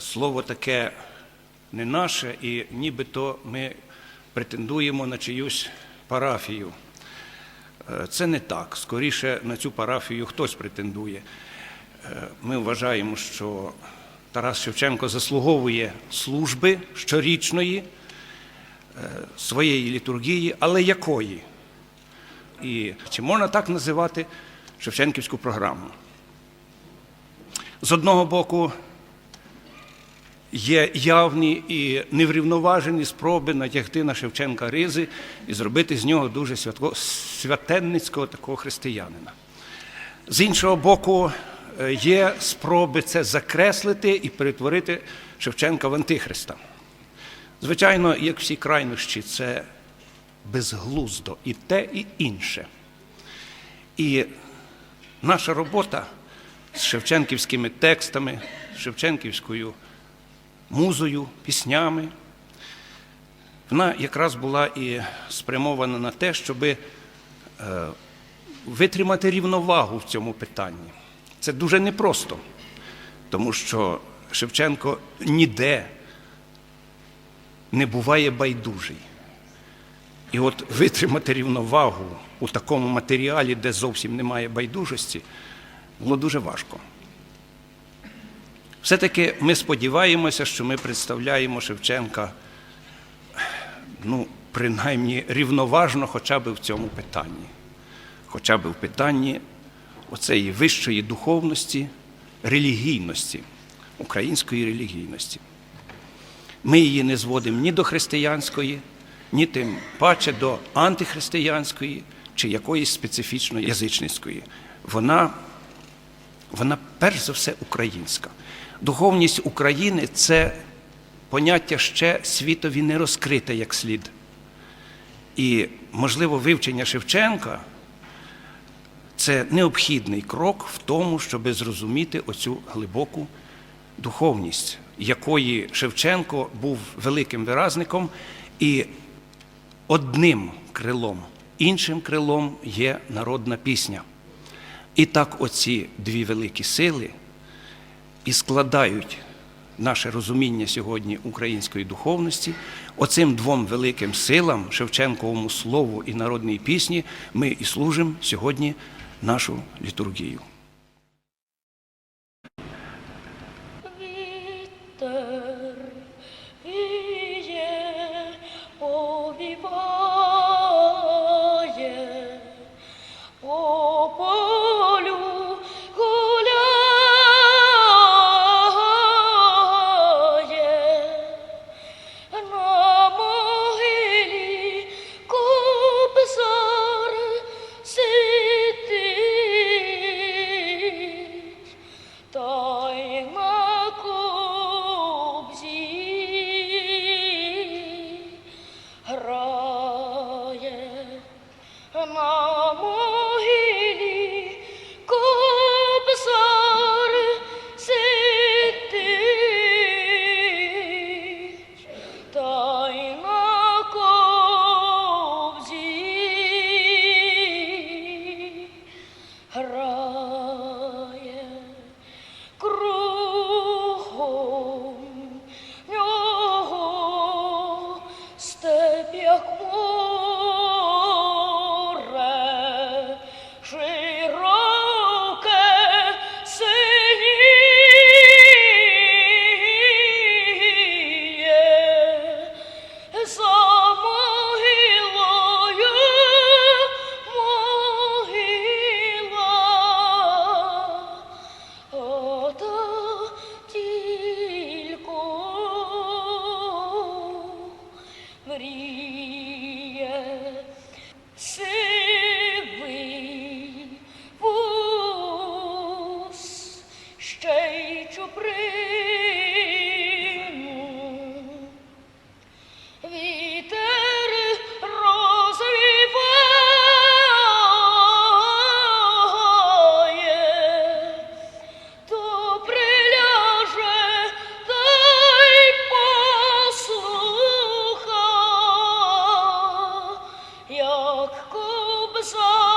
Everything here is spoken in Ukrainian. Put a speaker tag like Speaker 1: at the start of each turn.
Speaker 1: слово таке не наше, і нібито ми претендуємо на чиюсь парафію. Е, Це не так. Скоріше на цю парафію хтось претендує. Е, Ми вважаємо, що Тарас Шевченко заслуговує служби щорічної е, своєї літургії, але якої? І чи можна так називати Шевченківську програму? З одного боку, є явні і неврівноважені спроби натягти на Шевченка ризи і зробити з нього дуже святко, святенницького такого християнина. З іншого боку, е, є спроби це закреслити і перетворити Шевченка в антихриста. Звичайно, як всі крайнощі, це безглуздо і те, і інше. І наша робота з шевченківськими текстами, з шевченківською музою, піснями, вона якраз була і спрямована на те, щоб витримати рівновагу в цьому питанні. Це дуже непросто, тому що Шевченко ніде не буває байдужий. І от витримати рівновагу у такому матеріалі, де зовсім немає байдужості, було дуже важко. Все-таки ми сподіваємося, що ми представляємо Шевченка, ну, принаймні рівноважно хоча б в цьому питанні, хоча б в питанні оцеї вищої духовності, релігійності, української релігійності. Ми її не зводимо ні до християнської, ні тим паче до антихристиянської чи якоїсь специфічно язичницької. Вона, вона перш за все українська. Духовність України це поняття ще світові не розкрите як слід. І, можливо, вивчення Шевченка це необхідний крок в тому, щоб зрозуміти оцю глибоку духовність, якої Шевченко був великим виразником, і одним крилом, іншим крилом є народна пісня. І так оці дві великі сили і складають наше розуміння сьогодні української духовності. Оцим двом великим силам, Шевченковому слову і народній пісні, ми і служимо сьогодні нашу літургію.
Speaker 2: Вітер 是。Halk